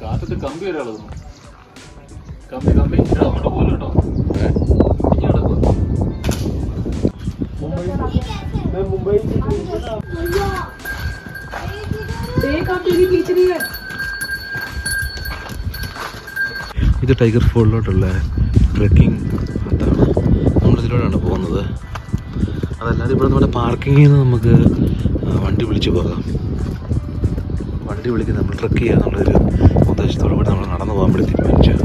കാറ്റത്ത് കമ്പി ഒരാൾ കമ്പി കമ്പി. അങ്ങോട്ട് പോലും കേട്ടോ देख आप टीवी खींच रही है ഇത് ടൈഗർ ഫോളിലോട്ടുള്ള ട്രെക്കിംഗ് അതാണ് നമ്മളിതിലൂടെയാണ് പോകുന്നത് അതല്ലാതെ ഇവിടെ നമ്മുടെ പാർക്കിങ്ങിൽ നിന്ന് നമുക്ക് ആ, വണ്ടി വിളിച്ച് പോകാം വണ്ടി വിളിച്ച് നമ്മൾ ട്രക്ക് ചെയ്യുക എന്നുള്ളൊരു ഉദ്ദേശത്തോടു കൂടി നമ്മൾ നടന്നു പോകാൻ വേണ്ടി തീരുമാനിച്ചു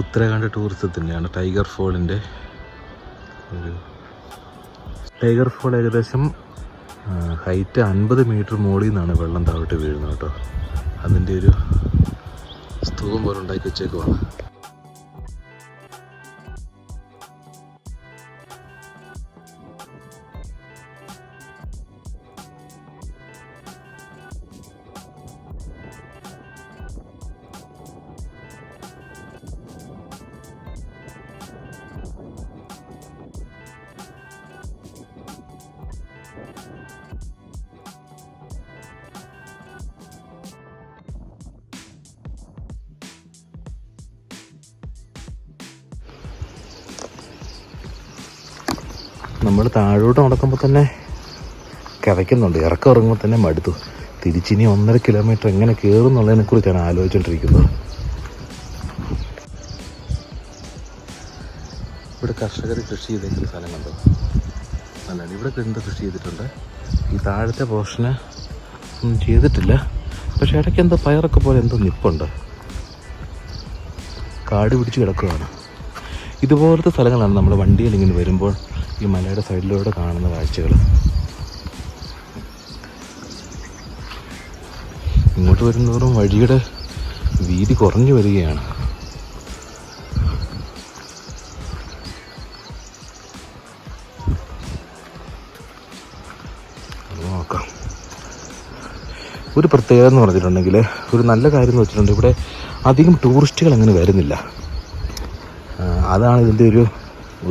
ഉത്തരാഖണ്ഡ് ടൂറിസത്തിന്റെയാണ് ടൈഗർ ഫോളിന്റെ ഒരു ടൈഗർ ഫോൾ ഏകദേശം ഹൈറ്റ് അൻപത് മീറ്റർ മുകളിൽ നിന്നാണ് വെള്ളം താഴോട്ട് വീഴുന്നത് കേട്ടോ. അതിന്റെ ഒരു സ്തൂപം പോലെ ഉണ്ടാക്കി വെച്ചേക്കുവാണ്. നമ്മൾ താഴോട്ട് നടക്കുമ്പോൾ തന്നെ കിതയ്ക്കുന്നുണ്ട് ഇറക്കം ഇറങ്ങുമ്പോൾ തന്നെ മടുത്തു. തിരിച്ചിനി ഒന്നര കിലോമീറ്റർ എങ്ങനെ കയറും എന്നുള്ളതിനെ കുറിച്ചാണ് ആലോചിച്ചുകൊണ്ടിരിക്കുന്നത് ഇവിടെ കർഷകർ കൃഷി ചെയ്തേക്കുന്ന സ്ഥലം നല്ലതാണ് ഇവിടെ എന്ത് കൃഷി ചെയ്തിട്ടുണ്ട്? ഈ താഴത്തെ പോർഷന് ഒന്നും ചെയ്തിട്ടില്ല. പക്ഷേ ഇടയ്ക്ക് എന്തോ പയറൊക്കെ പോലെ എന്തോ നിപ്പുണ്ട്. കാട് പിടിച്ച് കിടക്കുകയാണ് ഇതുപോലത്തെ സ്ഥലങ്ങളാണ് നമ്മൾ വണ്ടിയിൽ ഇങ്ങനെ വരുമ്പോൾ ഈ മലയുടെ സൈഡിലൂടെ കാണുന്ന കാഴ്ചകൾ. ഇങ്ങോട്ട് വരുന്നതോറും വഴിയുടെ വീതി കുറഞ്ഞു വരികയാണ്. ഒരു പ്രത്യേകത എന്ന് പറഞ്ഞിട്ടുണ്ടെങ്കിൽ ഒരു നല്ല കാര്യം എന്ന് വെച്ചിട്ടുണ്ടെങ്കിൽ ഇവിടെ അധികം ടൂറിസ്റ്റുകൾ അങ്ങനെ വരുന്നില്ല. അതാണ് ഇതിന്റെ ഒരു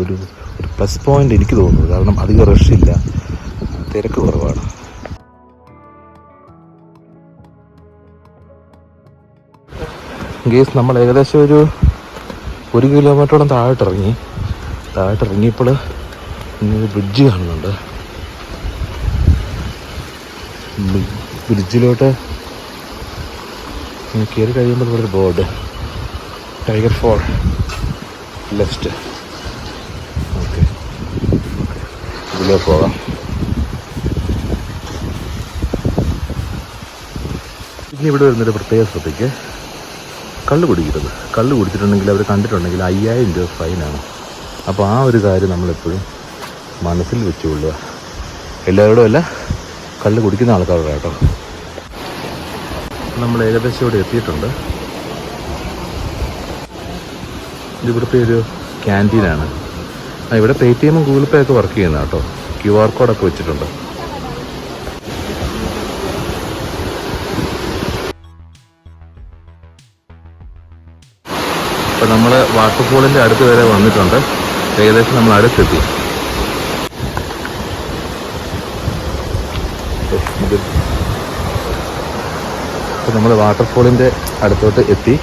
ഒരു ഒരു പ്ലസ് പോയിന്റ് എനിക്ക് തോന്നുന്നത്. കാരണം അധികം റഷില്ല തിരക്ക് കുറവാണ്. ഗേസ് നമ്മൾ ഏകദേശം ഒരു ഒരു കിലോമീറ്ററോളം താഴോട്ട് ഇറങ്ങി താഴോട്ട് ഇറങ്ങിയപ്പോൾ ഇങ്ങനെ ബ്രിഡ്ജ് കാണുന്നുണ്ട് ബ്രിഡ്ജിലോട്ട് കയറി കഴിയുമ്പോൾ ഇവിടെ ഒരു board tiger fall left okay ഇതിലേക്ക് പോകാം. ഇനി ഇവിടെ വരുന്നൊരു പ്രത്യേക ശ്രദ്ധയ്ക്ക് കള്ള് കുടിക്കരുത്. കള്ള് കുടിച്ചിട്ടുണ്ടെങ്കിൽ അവർ കണ്ടിട്ടുണ്ടെങ്കിൽ അയ്യായിരം രൂപ ഫൈനാണ് അപ്പോൾ ആ ഒരു കാര്യം നമ്മളെപ്പോഴും മനസ്സിൽ വെച്ചുകൊള്ളുക എല്ലാവരോടും അല്ല കള്ള് കുടിക്കുന്ന ആൾക്കാരോട് കേട്ടോ. നമ്മൾ ഏകദേശം ഇവിടെ എത്തിയിട്ടുണ്ട്. ഇതിവിടുത്തെ ഒരു ക്യാന്റീനാണ്. ആ ഇവിടെ പേ ടി എമ്മും ഗൂഗിൾ പേ ഒക്കെ വർക്ക് ചെയ്യുന്ന കേട്ടോ. ക്യു ആർ കോഡൊക്കെ വെച്ചിട്ടുണ്ട്. അപ്പം നമ്മൾ വാട്ടർഫോളിന്റെ അടുത്ത് വരെ വന്നിട്ടുണ്ട്. ഏകദേശം നമ്മൾ അടുത്തെത്തി. അപ്പോൾ നമ്മൾ വാട്ടർഫോളിന്റെ അടുത്തോട്ട് എത്തി.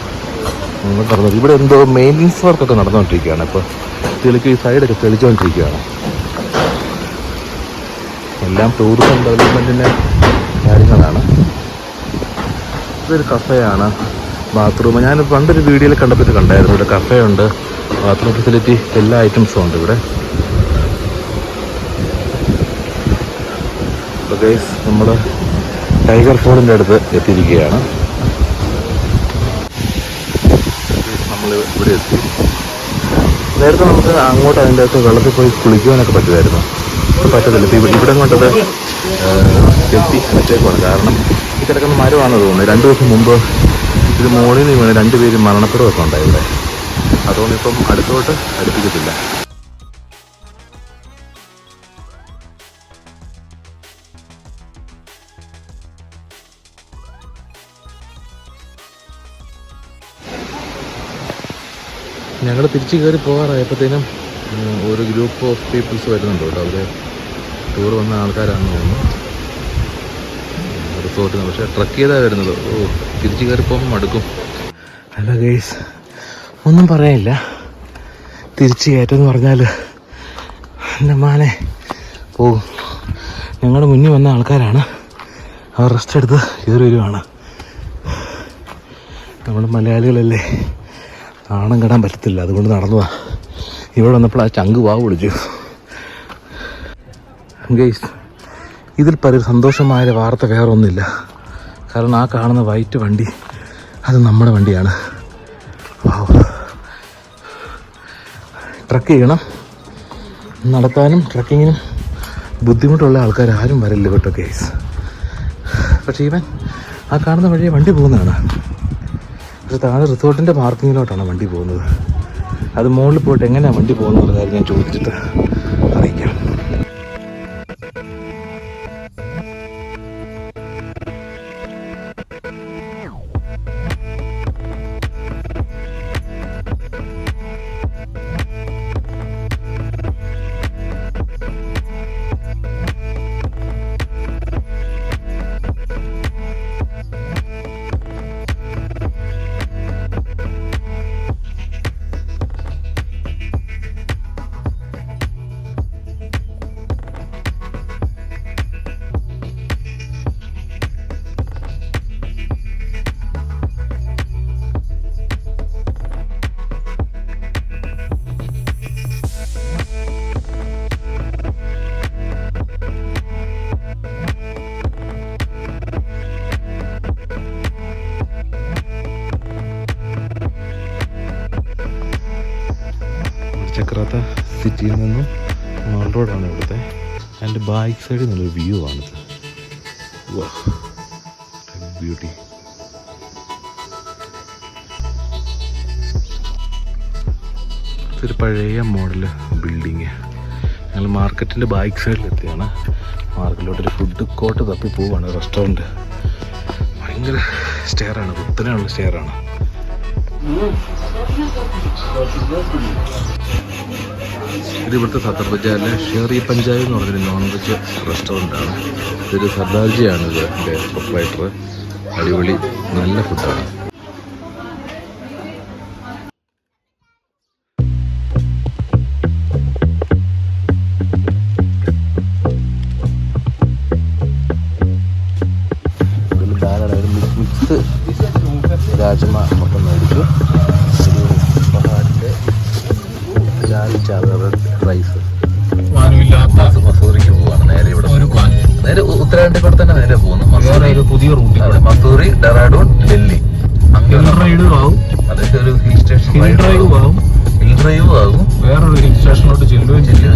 നമ്മൾ നടന്നു. ഇവിടെ എന്തോ മെയിന്റനൻസ് വർക്കൊക്കെ നടന്നുകൊണ്ടിരിക്കുകയാണ്. അപ്പോൾ തെളിക്ക് ഈ സൈഡൊക്കെ തെളിച്ചുകൊണ്ടിരിക്കുകയാണ്. എല്ലാം ടൂറിസം ഡെവലപ്മെന്റിന്റെ കാര്യങ്ങളാണ്. ഇതൊരു കഫയാണ് ബാത്റൂം ഞാൻ പണ്ടൊരു വീഡിയോയിൽ കണ്ടപ്പോൾ കണ്ടായിരുന്നു. ഇവിടെ കഫേ ഉണ്ട്. ബാത്റൂം ഫെസിലിറ്റി എല്ലാ ഐറ്റംസും ഉണ്ട് ഇവിടെ. ഗൈസ് നമ്മൾ ടൈഗർ ഫോളിന്റെ അടുത്ത് എത്തിയിരിക്കുകയാണ്. നമ്മൾ ഇവിടെ എത്തി. നേരത്തെ നമുക്ക് അങ്ങോട്ട് അതിന്റെ അകത്ത് വെള്ളത്തിൽ പോയി കുളിക്കുവാനൊക്കെ പറ്റുമായിരുന്നു. പറ്റത്തില്ല. ഇപ്പം ഇവിടെ കൊണ്ടത് കെട്ടി വെച്ചേക്കുവാണ് കാരണം ഈ കിടക്കുന്ന മരമാണെന്ന് തോന്നുന്നത് രണ്ട് ദിവസം മുമ്പ് ഇത് മോളിൽ നിന്ന് വീണ് രണ്ടുപേരും മരണപ്പെടുകയൊക്കെ ഉണ്ടായി ഇവിടെ. അതുകൊണ്ട് ഇപ്പം അടുത്തോട്ട് അടുപ്പിക്കത്തില്ല. ഞങ്ങൾ തിരിച്ച് കയറി പോകാറായപ്പോഴത്തേനും ഒരു ഗ്രൂപ്പ് ഓഫ് പീപ്പിൾസ് വരുന്നുണ്ട് കേട്ടോ. അവർ ടൂർ വന്ന ആൾക്കാരാണെന്ന് തോന്നുന്നു. റിസോർട്ടിൽ നിന്ന് പക്ഷേ ട്രക്ക് ചെയ്താണ് വരുന്നത്? ഓ തിരിച്ച് കയറി പോകുമ്പോൾ മടുക്കും. അല്ല ഗൈസ് ഒന്നും പറയാനില്ല. തിരിച്ച് കയറ്റെന്ന് പറഞ്ഞാൽ എന്റെ മാനെ. പോകും ഞങ്ങളുടെ മുന്നിൽ വന്ന ആൾക്കാരാണ്. അവർ റെസ്റ്റ് എടുത്ത് കയറി വരുവാണ്. നമ്മൾ മലയാളികളല്ലേ? നാണം കെടാൻ പറ്റത്തില്ല അതുകൊണ്ട് നടന്നതാ. ഇവിടെ വന്നപ്പോൾ ആ ചങ്ക് വാവ് വിളിച്ചു ഗെയ്സ് ഇതിൽ പല സന്തോഷമായ വാർത്ത വേറെ ഒന്നുമില്ല കാരണം ആ കാണുന്ന വൈറ്റ് വണ്ടി അത് നമ്മുടെ വണ്ടിയാണ്. ട്രക്ക് ചെയ്യണം. നടത്താനും ട്രക്കിങ്ങിനും ബുദ്ധിമുട്ടുള്ള ആൾക്കാർ ആരും വരില്ല കേട്ടോ കേസ് പക്ഷേ ഇവൻ ആ കാണുന്ന വഴിയെ വണ്ടി പോകുന്നതാണ്. പക്ഷെ താഴെ റിസോർട്ടിന്റെ പാർക്കിങ്ങിലോട്ടാണ് വണ്ടി പോകുന്നത്. അത് മുകളിൽ പോയിട്ട് എങ്ങനെയാണ് വണ്ടി പോകുന്നത് കാര്യം ഞാൻ ചോദിച്ചിട്ട്. സിറ്റിയിൽ നിന്നും മാൾ റോഡാണ് ഇവിടുത്തെ. ആൻഡ് ബാക്ക് സൈഡിൽ നിന്നൊരു വ്യൂ ആണിത് ബ്യൂട്ടി ഇതൊരു പഴയ മോഡൽ ബിൽഡിങ് ഞങ്ങൾ മാർക്കറ്റിന്റെ ബാക്ക് സൈഡിൽ എത്തിയാണ്. മാർക്കറ്റിലോട്ടൊരു ഫുഡ് കോട്ട് തപ്പി പോവാണ് റെസ്റ്റോറന്റ് ഭയങ്കര സ്റ്റെയറാണ് കുത്തനെയുള്ള സ്റ്റെയറാണ് ഇത് ഇവിടുത്തെ സത്തർ ബജാറിലെ ഷെറി പഞ്ചായത്ത് എന്ന് പറഞ്ഞൊരു നോൺ വെജ് റെസ്റ്റോറന്റ് ആണ്. ഇതൊരു സർദാർജിയാണ് ഇത്. എന്റെ പ്രൊപ്പറേറ്റർ അടിപൊളി നല്ല ഫുഡാണ് ചാവർ റൈസ് മസൂറിക്ക് പോവാണ്. നേരെ ഇവിടെ നേരെ ഉത്തരാഖണ്ഡിൽ കൂടെ തന്നെ നേരെ പോകുന്നു. മസൂറി പുതിയ റൂട്ട് മസൂറി ഡെറാഡൂൺ ഡൽഹി. അതൊക്കെ ഒരു ഹിൽ സ്റ്റേഷൻ ഹിൽ ഡ്രൈവ് ആവും. ഹിൽ ഡ്രൈവും ആകും വേറൊരു ഹിൽ സ്റ്റേഷനിലോട്ട് ചെല്ലുകയും ചെയ്യും